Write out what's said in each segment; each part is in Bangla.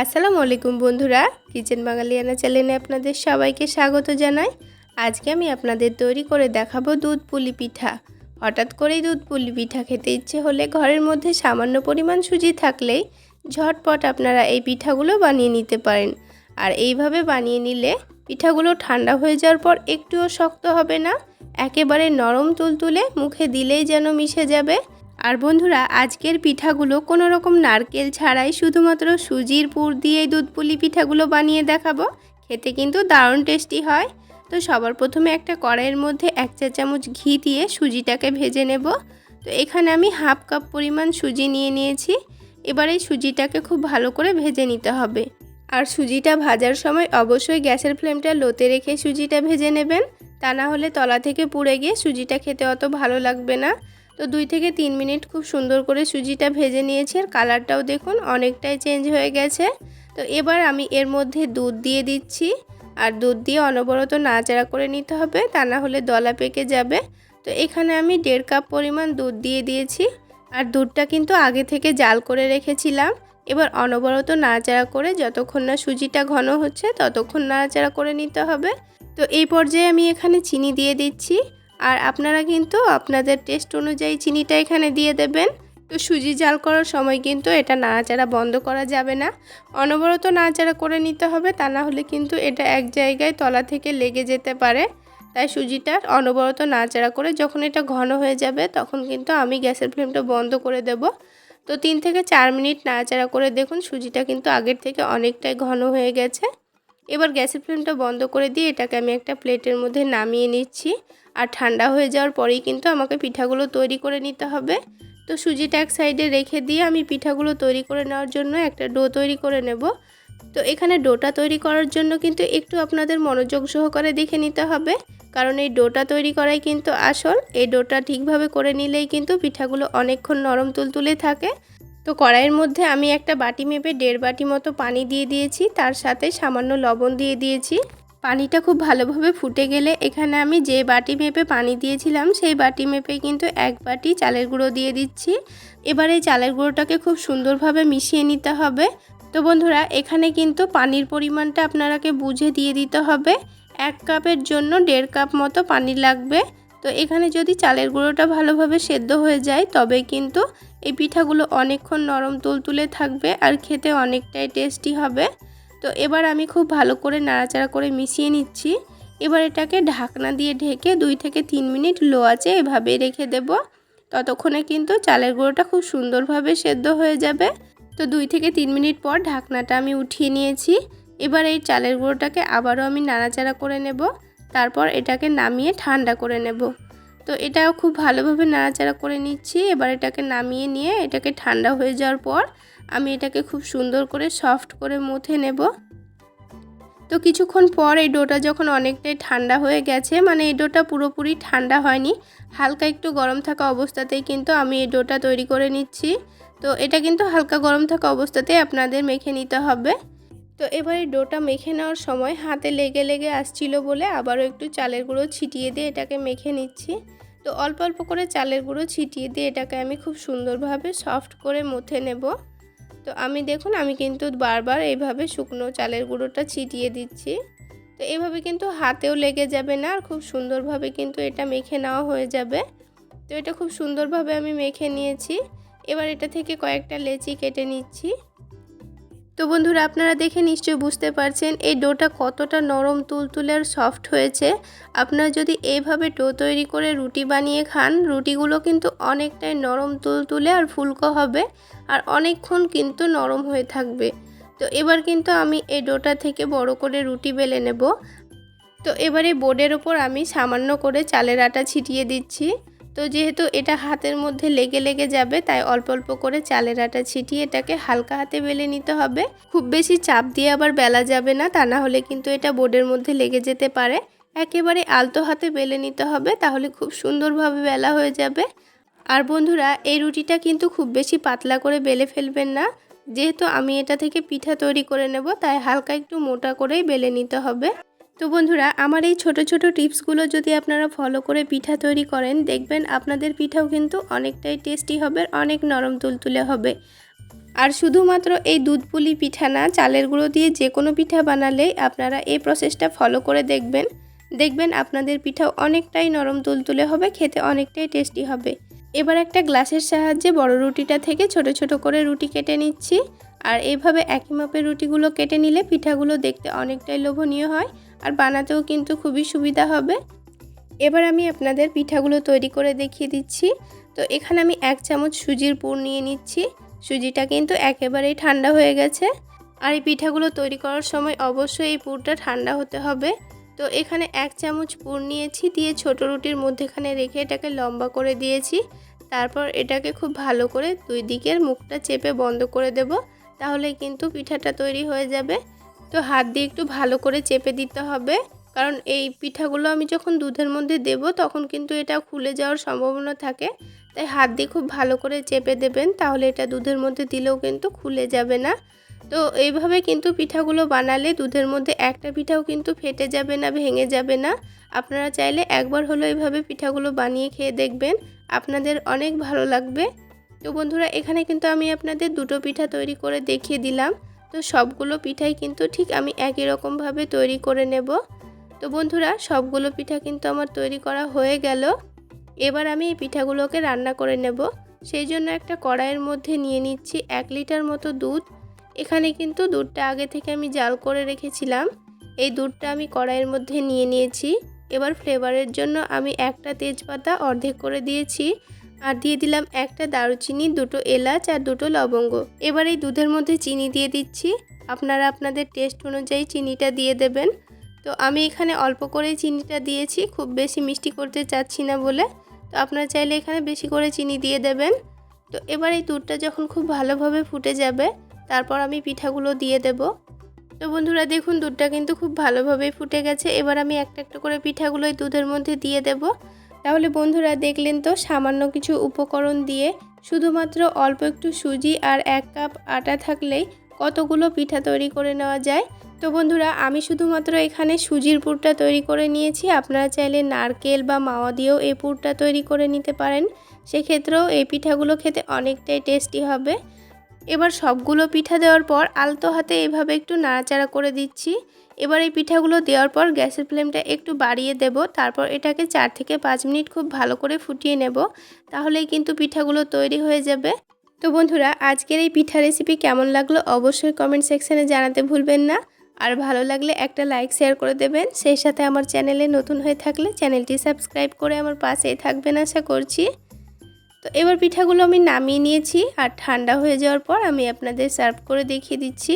আসসালামু আলাইকুম বন্ধুরা, কিচেন বাঙালিয়ানা চ্যানেলে আপনাদের সবাইকে স্বাগত জানাই। আজকে আমি আপনাদের তৈরি করে দেখাবো দুধ পুলি পিঠা। হঠাৎ করেই দুধ পুলি পিঠা খেতে ইচ্ছে হলে ঘরের মধ্যে সামান্য পরিমাণ সুজি থাকলেই ঝটপট আপনারা এই পিঠাগুলো বানিয়ে নিতে পারেন। আর এইভাবে বানিয়ে নিলে পিঠাগুলো ঠান্ডা হয়ে যাওয়ার পর একটুও শক্ত হবে না, একেবারে নরম তুলতুলে মুখে দিলেই যেন মিশে যাবে। আর বন্ধুরা, আজকের পিঠাগুলো কোনো রকম নারকেল ছাড়াই শুধুমাত্র সুজির পুর দিয়েই দুধ পুলি পিঠাগুলো বানিয়ে দেখাবো। খেতে কিন্তু দারুণ টেস্টি হয়। তো সবার প্রথমে একটা কড়াইয়ের মধ্যে এক চা চামচ ঘি দিয়ে সুজিটাকে ভেজে নেব। তো এখানে আমি হাফ কাপ পরিমাণ সুজি নিয়ে নিয়েছি। এবার এই সুজিটাকে খুব ভালো করে ভেজে নিতে হবে। আর সুজিটা ভাজার সময় অবশ্যই গ্যাসের ফ্লেমটা লোতে রেখে সুজিটা ভেজে নেবেন। তা না হলে তলা থেকে পুড়ে গিয়ে সুজিটা খেতে অত ভালো লাগবে না। তো দুই থেকে তিন মিনিট খুব সুন্দর করে সুজিটা ভেজে নিয়েছি আর কালারটাও দেখুন অনেকটাই চেঞ্জ হয়ে গেছে। তো এবার আমি এর মধ্যে দুধ দিয়ে দিচ্ছি আর দুধ দিয়ে অনবরত নাড়াচাড়া করে নিতে হবে, তা না হলে দলা পেকে যাবে। তো এখানে আমি দেড় কাপ পরিমাণ দুধ দিয়ে দিয়েছি আর দুধটা কিন্তু আগে থেকে জাল করে রেখেছিলাম। এবার অনবরত নাড়াচাড়া করে যতক্ষণ না সুজিটা ঘন হচ্ছে ততক্ষণ নাড়াচাড়া করে নিতে হবে। তো এই পর্যায়ে আমি এখানে চিনি দিয়ে দিচ্ছি আর আপনারা কিন্তু আপনাদের টেস্ট অনুযায়ী চিনিটা এখানে দিয়ে দেবেন। তো সুজি জাল করার সময় কিন্তু এটা নাড়াচাড়া বন্ধ করা যাবে না। অনবরত নাড়াচাড়া করে নিতে হবে, তা না হলে কিন্তু এটা এক জায়গায় তলা থেকে লেগে যেতে পারে। তাই সুজিটা অনবরত নাড়াচাড়া করে যখন এটা ঘন হয়ে যাবে, তখন কিন্তু আমি গ্যাসের ফ্লেমটা বন্ধ করে দেব। তো তিন থেকে চার মিনিট নাড়াচাড়া করে দেখুন সুজিটা কিন্তু আগের থেকে অনেকটাই ঘন হয়ে গেছে। এবার গ্যাসের ফ্লেমটা বন্ধ করে দিয়ে এটাকে আমি একটা প্লেটের মধ্যে নামিয়ে নিচ্ছি। আর ঠান্ডা হয়ে যাওয়ার পরেই কিন্তু আমাকে পিঠাগুলো তৈরি করে নিতে হবে। তো সুজিটা এক সাইডে রেখে দিয়ে আমি পিঠাগুলো তৈরি করে নেওয়ার জন্য একটা ডো তৈরি করে নেব। তো এখানে ডোটা তৈরি করার জন্য কিন্তু একটু আপনাদের মনোযোগ সহকারে দেখে নিতে হবে। কারণ এই ডোটা তৈরি করাই কিন্তু আসল। এই ডোটা ঠিকভাবে করে নিলেই কিন্তু পিঠাগুলো অনেকক্ষণ নরম তুলতুলে থাকে। তো কড়াইয়ের মধ্যে আমি একটা বাটি মেপে দেড় বাটি মতো পানি দিয়ে দিয়েছি। তার সাথে সামান্য লবণ দিয়ে দিয়েছি। পানিটা খুব ভালোভাবে ফুটে গেলে এখানে আমি যে বাটি মেপে পানি দিয়েছিলাম, সেই বাটি মেপে কিন্তু এক বাটি চালের গুঁড়ো দিয়ে দিচ্ছি। এবার এই চালের গুঁড়োটাকে খুব সুন্দরভাবে মিশিয়ে নিতে হবে। তো বন্ধুরা, এখানে কিন্তু পানির পরিমাণটা আপনারাকে বুঝে দিয়ে দিতে হবে। এক কাপের জন্য দেড় কাপ মতো পানি লাগবে। তো এখানে যদি চালের গুঁড়োটা ভালোভাবে সেদ্ধ হয়ে যায়, তবে কিন্তু এই পিঠাগুলো অনেকক্ষণ নরম তুলতুলে থাকবে আর খেতে অনেকটাই টেস্টি হবে। তো এবার আমি খুব ভালো করে নাড়াচাড়া করে মিশিয়ে নিচ্ছি। এবার এটাকে ঢাকনা দিয়ে ঢেকে দুই থেকে তিন মিনিট লো আছে এভাবে রেখে দেব। ততক্ষণে কিন্তু চালের গুঁড়োটা খুব সুন্দরভাবে সেদ্ধ হয়ে যাবে। তো দুই থেকে তিন মিনিট পর ঢাকনাটা আমি উঠিয়ে নিয়েছি। এবার এই চালের গুঁড়োটাকে আবারও আমি নাড়াচাড়া করে নেব। তারপর এটাকে নামিয়ে ঠান্ডা করে নেব। তো এটাও খুব ভালোভাবে নাড়াচাড়া করে নিচ্ছি। এবার এটাকে নামিয়ে নিয়ে এটাকে ঠান্ডা হয়ে যাওয়ার পর আমি এটাকে খুব সুন্দর করে সফট করে মুথে নেব। তো কিছুক্ষণ পর এই ডোটা যখন অনেকটাই ঠান্ডা হয়ে গেছে মানে এই ডোটা পুরোপুরি ঠান্ডা হয়নি, হালকা একটু গরম থাকা অবস্থাতেই কিন্তু আমি এই ডোটা তৈরি করে নিচ্ছি। তো এটা কিন্তু হালকা গরম থাকা অবস্থাতেই আপনাদের মেখে নিতে হবে। তো এবার ডোটা মেখে নেওয়ার সময় হাতে লেগে লেগে আসছিল বলে আবারও একটু চালের গুঁড়ো ছিটিয়ে দিয়ে এটাকে মেখে নিচ্ছি। তো অল্প অল্প করে চালের গুঁড়ো ছিটিয়ে দিয়ে এটাকে আমি খুব সুন্দরভাবে সফট করে মুথে নেব। তো আমি দেখুন, আমি কিন্তু বারবার এইভাবে শুকনো চালের গুঁড়োটা ছিটিয়ে দিচ্ছি। তো এভাবে কিন্তু হাতেও লেগে যাবে না, আর খুব সুন্দরভাবে কিন্তু এটা মেখে নেওয়া হয়ে যাবে। তো এটা খুব সুন্দরভাবে আমি মেখে নিয়েছি। এবার এটা থেকে কয়েকটা লেচি কেটে নিচ্ছি। তো বন্ধুরা, আপনারা দেখে নিশ্চয়ই বুঝতে পারছেন এই ডোটা কতটা নরম, তুলতুলে আর সফট হয়েছে। আপনারা যদি এইভাবে ডো তৈরি করে রুটি বানিয়ে খান, রুটিগুলো কিন্তু অনেকটাই নরম, তুলতুলে আর ফুলকো হবে আর অনেকক্ষণ কিন্তু নরম হয়ে থাকবে। তো এবার কিন্তু আমি এই ডোটা থেকে বড় করে রুটি বেলে নেব। তো এবারে বোর্ডের ওপর আমি সামান্য করে চালের আটা ছিটিয়ে দিচ্ছি। তো যেহেতু এটা হাতের মধ্যে লেগে লেগে যাবে, তাই অল্প অল্প করে চালের আটা ছিটিয়ে এটাকে হালকা হাতে বেলে নিতে হবে। খুব বেশি চাপ দিয়ে আবার বেলা যাবে না, তা না হলে কিন্তু এটা বোর্ডের মধ্যে লেগে যেতে পারে। একেবারে আলতো হাতে বেলে নিতে হবে, তাহলে খুব সুন্দরভাবে বেলা হয়ে যাবে। আর বন্ধুরা, এই রুটিটা কিন্তু খুব বেশি পাতলা করে বেলে ফেলবেন না। যেহেতু আমি এটা থেকে পিঠা তৈরি করে নেব, তাই হালকা একটু মোটা করেই বেলে নিতে হবে। তো বন্ধুরা, আমার এই ছোট ছোট টিপসগুলো যদি আপনারা ফলো করে পিঠা তৈরি করেন, দেখবেন আপনাদের পিঠাও কিন্তু অনেকটাই টেস্টি হবে, অনেক নরম তুলতুলে হবে। আর শুধুমাত্র এই দুধ পুলি পিঠা না, চালের গুঁড়ো দিয়ে যে কোনো পিঠা বানালেই আপনারা এই প্রসেসটা ফলো করে দেখবেন। দেখবেন আপনাদের পিঠাও অনেকটাই নরম তুলতুলে হবে, খেতে অনেকটাই টেস্টি হবে। এবার একটা গ্লাসের সাহায্যে বড় রুটিটা থেকে ছোট ছোট করে রুটি কেটে নিচ্ছি। আর এইভাবে একই মাপের রুটিগুলো কেটে নিলে পিঠাগুলো দেখতে অনেকটাই লোভনীয় হয় আর বানাতেও কিন্তু খুবই সুবিধা হবে। এবার আমি আপনাদের পিঠাগুলো তৈরি করে দেখিয়ে দিচ্ছি। তো এখানে আমি এক চামচ সুজির পুর নিয়ে নিচ্ছি। সুজিটা কিন্তু একেবারেই ঠান্ডা হয়ে গেছে। আর এই পিঠাগুলো তৈরি করার সময় অবশ্যই এই পুরটা ঠান্ডা হতে হবে। তো এখানে এক চামচ পুর নিয়েছি, দিয়ে ছোট রুটির মধ্যেখানে রেখে এটাকে লম্বা করে দিয়েছি। তারপর এটাকে খুব ভালো করে দুই দিকের মুখটা চেপে বন্ধ করে দেব। তাহলে কিন্তু পিঠাটা তৈরি হয়ে যাবে। তো হাত দিয়ে একটু ভালো করে চেপে দিতে হবে। কারণ এই পিঠাগুলো আমি যখন দুধের মধ্যে দেব, তখন কিন্তু এটা খুলে যাওয়ার সম্ভাবনা থাকে। তাই হাত দিয়ে খুব ভালো করে চেপে দেবেন, তাহলে এটা দুধের মধ্যে দিলেও কিন্তু খুলে যাবে না। তো এইভাবে কিন্তু পিঠাগুলো বানালে দুধের মধ্যে একটা পিঠাও কিন্তু ফেটে যাবে না, ভেঙে যাবে না। আপনারা চাইলে একবার হলো এইভাবে পিঠাগুলো বানিয়ে খেয়ে দেখবেন। আপনাদের অনেক ভালো লাগবে। তো বন্ধুরা, এখানে কিন্তু আমি আপনাদের দুটো পিঠা তৈরি করে দেখিয়ে দিলাম। তো সবগুলো পিঠাই কিন্তু ঠিক আমি একই রকমভাবে তৈরি করে নেব। তো বন্ধুরা, সবগুলো পিঠা কিন্তু আমার তৈরি করা হয়ে গেল। এবার আমি এই পিঠাগুলোকে রান্না করে নেব। সেই জন্য একটা কড়াইয়ের মধ্যে নিয়ে নিচ্ছি এক লিটার মতো দুধ। এখানে কিন্তু দুধটা আগে থেকে আমি জাল করে রেখেছিলাম। এই দুধটা আমি কড়াইয়ের মধ্যে নিয়ে নিয়েছি। এবার ফ্লেভারের জন্য আমি একটা তেজপাতা অর্ধেক করে দিয়েছি। আর দিয়ে দিলাম একটা দারুচিনি, দুটো এলাচ আর দুটো লবঙ্গ। এবার এই দুধের মধ্যে চিনি দিয়ে দিচ্ছি। আপনারা আপনাদের টেস্ট অনুযায়ী চিনিটা দিয়ে দেবেন। তো আমি এখানে অল্প করেই চিনিটা দিয়েছি, খুব বেশি মিষ্টি করতে চাচ্ছি না বলে। তো আপনারা চাইলে এখানে বেশি করে চিনি দিয়ে দেবেন। তো এবার এই দুধটা যখন খুব ভালোভাবে ফুটে যাবে, তারপর আমি পিঠাগুলো দিয়ে দেব। তো বন্ধুরা, দেখুন দুধটা কিন্তু খুব ভালোভাবেই ফুটে গেছে। এবার আমি একটা একটা করে পিঠাগুলো এই দুধের মধ্যে দিয়ে দেব। তাহলে বন্ধুরা দেখলেন তো, সামান্য কিছু উপকরণ দিয়ে শুধুমাত্র অল্প একটু সুজি আর এক কাপ আটা থাকলেই কতগুলো পিঠা তৈরি করে নেওয়া যায়। তো বন্ধুরা, আমি শুধুমাত্র এখানে সুজির পুরটা তৈরি করে নিয়েছি। আপনারা চাইলে নারকেল বা মাওয়া দিয়েও এই পুরটা তৈরি করে নিতে পারেন। সেক্ষেত্রেও এই পিঠাগুলো খেতে অনেকটাই টেস্টি হবে। এবার সবগুলো পিঠা দেওয়ার পর আলতো হাতে এভাবে একটু নাড়াচাড়া করে দিচ্ছি। এবার এই পিঠাগুলো দেওয়ার পর গ্যাসের ফ্লেমটা একটু বাড়িয়ে দেব। তারপর এটাকে চার থেকে পাঁচ মিনিট খুব ভালো করে ফুটিয়ে নেব। তাহলেই কিন্তু পিঠাগুলো তৈরি হয়ে যাবে। তো বন্ধুরা, আজকের এই পিঠা রেসিপি কেমন লাগল অবশ্যই কমেন্ট সেকশানে জানাতে ভুলবেন না। আর ভালো লাগলে একটা লাইক শেয়ার করে দেবেন। সেই সাথে আমার চ্যানেলে নতুন হয়ে থাকলে চ্যানেলটি সাবস্ক্রাইব করে আমার পাশেই থাকবেন আশা করছি। তো এবার পিঠাগুলো আমি নামিয়ে নিয়েছি আর ঠান্ডা হয়ে যাওয়ার পর আমি আপনাদের সার্ভ করে দেখিয়ে দিচ্ছি।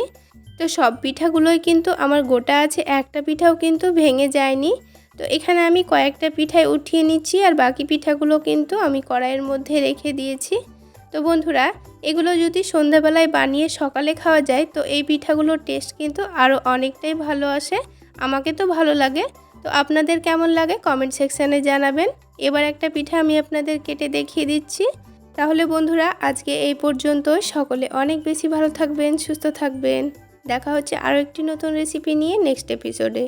তো সব পিঠাগুলোই কিন্তু আমার গোটা আছে, একটা পিঠাও কিন্তু ভেঙে যায়নি। তো এখানে আমি কয়েকটা পিঠায় উঠিয়ে নিচ্ছি আর বাকি পিঠাগুলো কিন্তু আমি কড়াইয়ের মধ্যে রেখে দিয়েছি। তো বন্ধুরা, এগুলো যদি সন্ধ্যাবেলায় বানিয়ে সকালে খাওয়া যায়, তো এই পিঠাগুলোর টেস্ট কিন্তু আরও অনেকটাই ভালো আসে। আমাকে তো ভালো লাগে। তো আপনাদের কেমন লাগে কমেন্ট সেকশানে জানাবেন। এবার একটা পিঠা আমি আপনাদের কেটে দেখিয়ে দিচ্ছি। তাহলে বন্ধুরা, আজকে এই পর্যন্ত সকলে অনেক বেশি ভালো থাকবেন, সুস্থ থাকবেন। দেখা হচ্ছে আরও একটি নতুন রেসিপি নিয়ে নেক্সট এপিসোডে